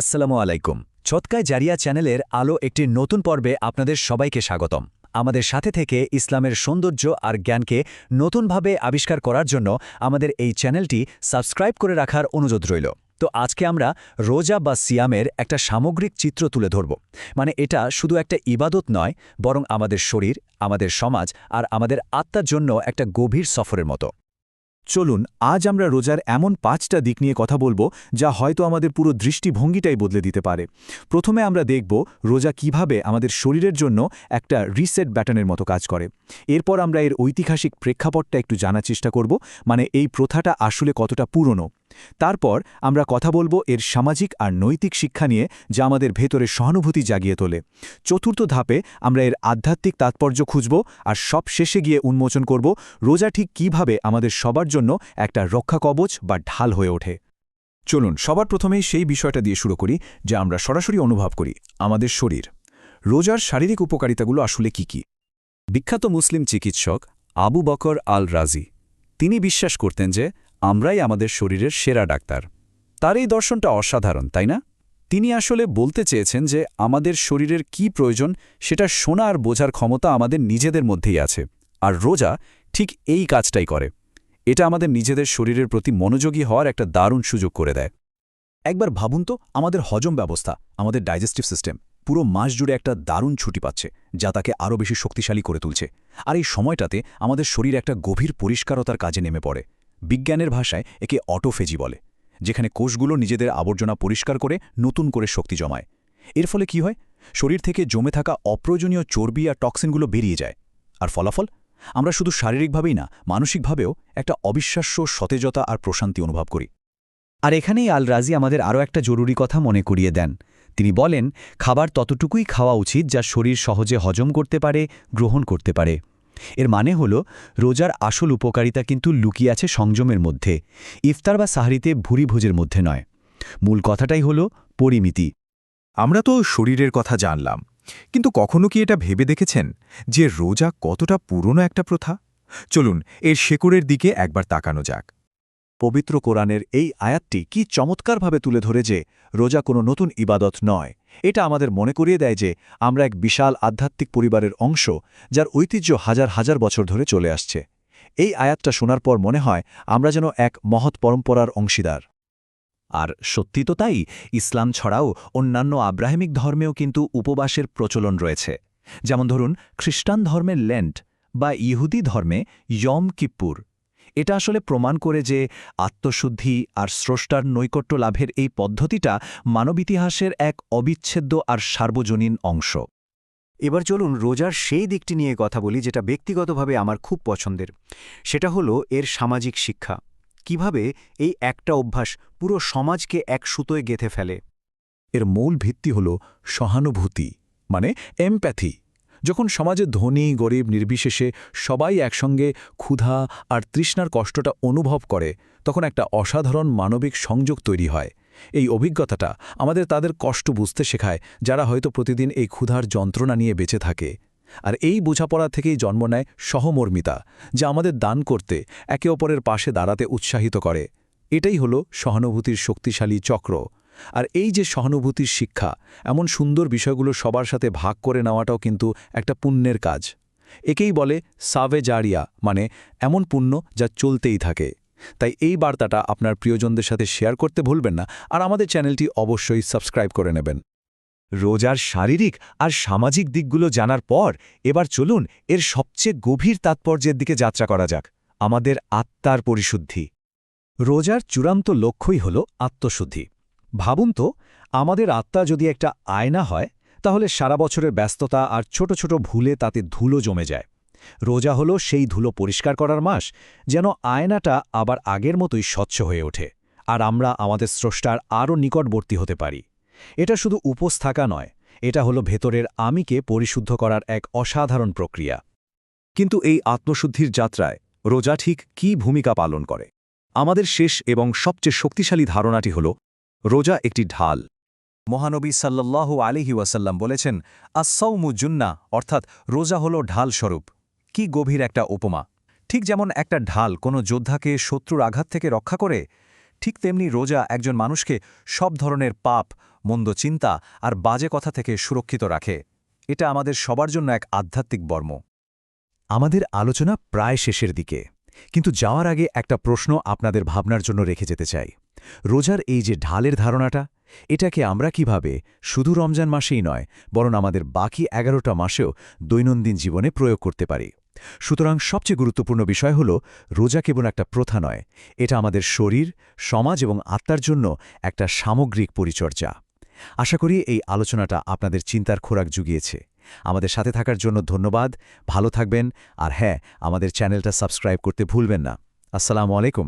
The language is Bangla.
আসসালামু আলাইকুম। ছটকায় জারিয়া চ্যানেলের আলো একটি নতুন পর্বে আপনাদের সবাইকে স্বাগতম। আমাদের সাথে থেকে ইসলামের সৌন্দর্য আর জ্ঞানকে নতুনভাবে আবিষ্কার করার জন্য আমাদের এই চ্যানেলটি সাবস্ক্রাইব করে রাখার অনুরোধ রইল। তো আজকে আমরা রোজা বা সিয়ামের একটা সামগ্রিক চিত্র তুলে ধরব। মানে এটা শুধু একটা ইবাদত নয়, বরং আমাদের শরীর, আমাদের সমাজ আর আমাদের আত্মার জন্য একটা গভীর সফরের মতো। চলুন, আজ আমরা রোজার এমন পাঁচটা দিক নিয়ে কথা বলব যা হয়তো আমাদের পুরো দৃষ্টিভঙ্গিটাই বদলে দিতে পারে। প্রথমে আমরা দেখব রোজা কীভাবে আমাদের শরীরের জন্য একটা রিসেট ব্যাটনের মতো কাজ করে। এরপর আমরা এর ঐতিহাসিক প্রেক্ষাপটটা একটু জানার চেষ্টা করব মানে এই প্রথাটা আসলে কতটা পুরনো। তারপর আমরা কথা বলব এর সামাজিক আর নৈতিক শিক্ষা নিয়ে, যা আমাদের ভেতরে সহানুভূতি জাগিয়ে তোলে। চতুর্থ ধাপে আমরা এর আধ্যাত্মিক তাৎপর্য খুঁজব আর সব শেষে গিয়ে উন্মোচন করব রোজা ঠিক কীভাবে আমাদের সবার জন্য একটা রক্ষা কবচ বা ঢাল হয়ে ওঠে। চলুন, সবার প্রথমেই সেই বিষয়টা দিয়ে শুরু করি, যা আমরা সরাসরি অনুভব করি, আমাদের শরীর। রোজার শারীরিক উপকারিতাগুলো আসলে কি কি? বিখ্যাত মুসলিম চিকিৎসক আবু বকর আল রাজি তিনি বিশ্বাস করতেন যে আমরাই আমাদের শরীরের সেরা ডাক্তার। তার এই দর্শনটা অসাধারণ, তাই না? তিনি আসলে বলতে চেয়েছেন যে আমাদের শরীরের কি প্রয়োজন সেটা শোনা আর বোঝার ক্ষমতা আমাদের নিজেদের মধ্যেই আছে, আর রোজা ঠিক এই কাজটাই করে। এটা আমাদের নিজেদের শরীরের প্রতি মনোযোগী হওয়ার একটা দারুণ সুযোগ করে দেয়। একবার ভাবুন তো, আমাদের হজম ব্যবস্থা, আমাদের ডাইজেস্টিভ সিস্টেম পুরো মাস জুড়ে একটা দারুণ ছুটি পাচ্ছে, যা তাকে আরও বেশি শক্তিশালী করে তুলছে। আর এই সময়টাতে আমাদের শরীর একটা গভীর পরিষ্কারতার কাজে নেমে পড়ে। বিজ্ঞানের ভাষায় একে অটোফেজি বলে, যেখানে কোষগুলো নিজেদের আবর্জনা পরিষ্কার করে নতুন করে শক্তি জমায়। এর ফলে কি হয়? শরীর থেকে জমে থাকা অপ্রয়োজনীয় চর্বি আর টক্সিনগুলো বেরিয়ে যায়। আর ফলাফল? আমরা শুধু শারীরিকভাবেই না, মানসিকভাবেও একটা অবিশ্বাস্য সতেজতা আর প্রশান্তি অনুভব করি। আর এখানেই আল রাজি আমাদের আরও একটা জরুরি কথা মনে করিয়ে দেন। তিনি বলেন, খাবার ততটুকুই খাওয়া উচিত যা শরীর সহজে হজম করতে পারে, গ্রহণ করতে পারে। এর মানে হল, রোজার আসল উপকারিতা কিন্তু লুকিয়ে আছে সংযমের মধ্যে, ইফতার বা সাহারিতে ভুরি ভোজের মধ্যে নয়। মূল কথাটাই হল পরিমিতি। আমরা তো শরীরের কথা জানলাম, কিন্তু কখনো কি এটা ভেবে দেখেছেন যে রোজা কতটা পুরনো একটা প্রথা? চলুন, এর শেকড়ের দিকে একবার তাকানো যাক। পবিত্র কোরআনের এই আয়াতটি কি চমৎকারভাবে তুলে ধরে যে রোজা কোনো নতুন ইবাদত নয় এটা আমাদের মনে করিয়ে দেয় যে আমরা এক বিশাল আধ্যাত্মিক পরিবারের অংশ যার ঐতিহ্য হাজার হাজার বছর ধরে চলে আসছে। এই আয়াতটা শোনার পর মনে হয় আমরা যেন এক মহৎ পরম্পরার অংশীদার। আর সত্যি তো তাই, ইসলাম ছড়াও অন্যান্য আব্রাহিমিক ধর্মেও কিন্তু উপবাসের প্রচলন রয়েছে। যেমন ধরুন খ্রিস্টান ধর্মের লেন্ট বা ইহুদি ধর্মে ইয়ম কিপ্পুর। এটা আসলে প্রমাণ করে যে আত্মশুদ্ধি আর স্রষ্টার নৈকট্য লাভের এই পদ্ধতিটা মানব ইতিহাসের এক অবিচ্ছেদ্য আর সার্বজনীন অংশ। এবার চলুন রোজার সেই দিকটি নিয়ে কথা বলি যেটা ব্যক্তিগতভাবে আমার খুব পছন্দের। সেটা হলো এর সামাজিক শিক্ষা। কীভাবে এই একটা অভ্যাস পুরো সমাজকে এক সুতোয় গেঁথে ফেলে? এর মূল ভিত্তি হল সহানুভূতি মানে এমপ্যাথি। যখন সমাজে ধনী, গরিব, নির্বিশেষে সবাই একসঙ্গে ক্ষুধা আর তৃষ্ণার কষ্টটা অনুভব করে, তখন একটা অসাধারণ মানবিক সংযোগ তৈরি হয়। এই অভিজ্ঞতাটা আমাদের তাদের কষ্ট বুঝতে শেখায়, যারা হয়তো প্রতিদিন এই ক্ষুধার যন্ত্রণা নিয়ে বেঁচে থাকে। আর এই বোঝাপড়া থেকেই জন্ম নেয় সহমর্মিতা, যা আমাদের দান করতে একে অপরের পাশে দাঁড়াতে উৎসাহিত করে। এটাই হল সহানুভূতির শক্তিশালী চক্র। আর এই যে সহানুভূতির শিক্ষা, এমন সুন্দর বিষয়গুলো সবার সাথে ভাগ করে নেওয়াটাও কিন্তু একটা পুণ্যের কাজ। একেই বলে সাভে জারিয়া মানে এমন পুণ্য যা চলতেই থাকে। তাই এই বার্তাটা আপনার প্রিয়জনদের সাথে শেয়ার করতে ভুলবেন না, আর আমাদের চ্যানেলটি অবশ্যই সাবস্ক্রাইব করে নেবেন। রোজার শারীরিক আর সামাজিক দিকগুলো জানার পর এবার চলুন এর সবচেয়ে গভীর তাৎপর্যের দিকে যাত্রা করা যাক, আমাদের আত্মার পরিশুদ্ধি। রোজার চূড়ান্ত লক্ষ্যই হল আত্মশুদ্ধি। ভাবুন তো, আমাদের আত্মা যদি একটা আয়না হয়, তাহলে সারা বছরের ব্যস্ততা আর ছোট ছোট ভুলে তাতে ধুলো জমে যায়। রোজা হলো সেই ধুলো পরিষ্কার করার মাস, যেন আয়নাটা আবার আগের মতোই স্বচ্ছ হয়ে ওঠে, আর আমরা আমাদের স্রষ্টার আরও নিকটবর্তী হতে পারি। এটা শুধু উপোস থাকা নয়, এটা হলো ভেতরের আমিকে পরিশুদ্ধ করার এক অসাধারণ প্রক্রিয়া। কিন্তু এই আত্মশুদ্ধির যাত্রায় রোজা ঠিক কী ভূমিকা পালন করে? আমাদের শেষ এবং সবচেয়ে শক্তিশালী ধারণাটি হল রোজা একটি ঢাল। মহানবী সাল্লাল্লাহু আলিহি ওয়াসাল্লাম বলেছেন আসাউমু জুন্না অর্থাৎ রোজা হল ঢাল স্বরূপ কি গভীর একটা উপমা। ঠিক যেমন একটা ঢাল কোনো যোদ্ধাকে শত্রুর আঘাত থেকে রক্ষা করে, ঠিক তেমনি রোজা একজন মানুষকে সব ধরনের পাপ, মন্দ চিন্তা আর বাজে কথা থেকে সুরক্ষিত রাখে। এটা আমাদের সবার জন্য এক আধ্যাত্মিক বর্ম। আমাদের আলোচনা প্রায় শেষের দিকে। কিন্তু যাওয়ার আগে একটা প্রশ্ন আপনাদের ভাবনার জন্য রেখে যেতে চাই। রোজার এই যে ঢালের ধারণাটা, এটাকে আমরা কীভাবে শুধু রমজান মাসেই নয়, বরং আমাদের বাকি এগারোটা মাসেও দৈনন্দিন জীবনে প্রয়োগ করতে পারি। সুতরাং সবচেয়ে গুরুত্বপূর্ণ বিষয় হল, রোজা কেবল একটা প্রথা নয়, এটা আমাদের শরীর, সমাজ এবং আত্মার জন্য একটা সামগ্রিক পরিচর্যা। আশা করি এই আলোচনাটা আপনাদের চিন্তার খোরাক জুগিয়েছে। আমাদের সাথে থাকার জন্য ধন্যবাদ, ভালো থাকবেন, আর হ্যাঁ আমাদের চ্যানেলটা সাবস্ক্রাইব করতে ভুলবেন না। আসসালামু আলাইকুম।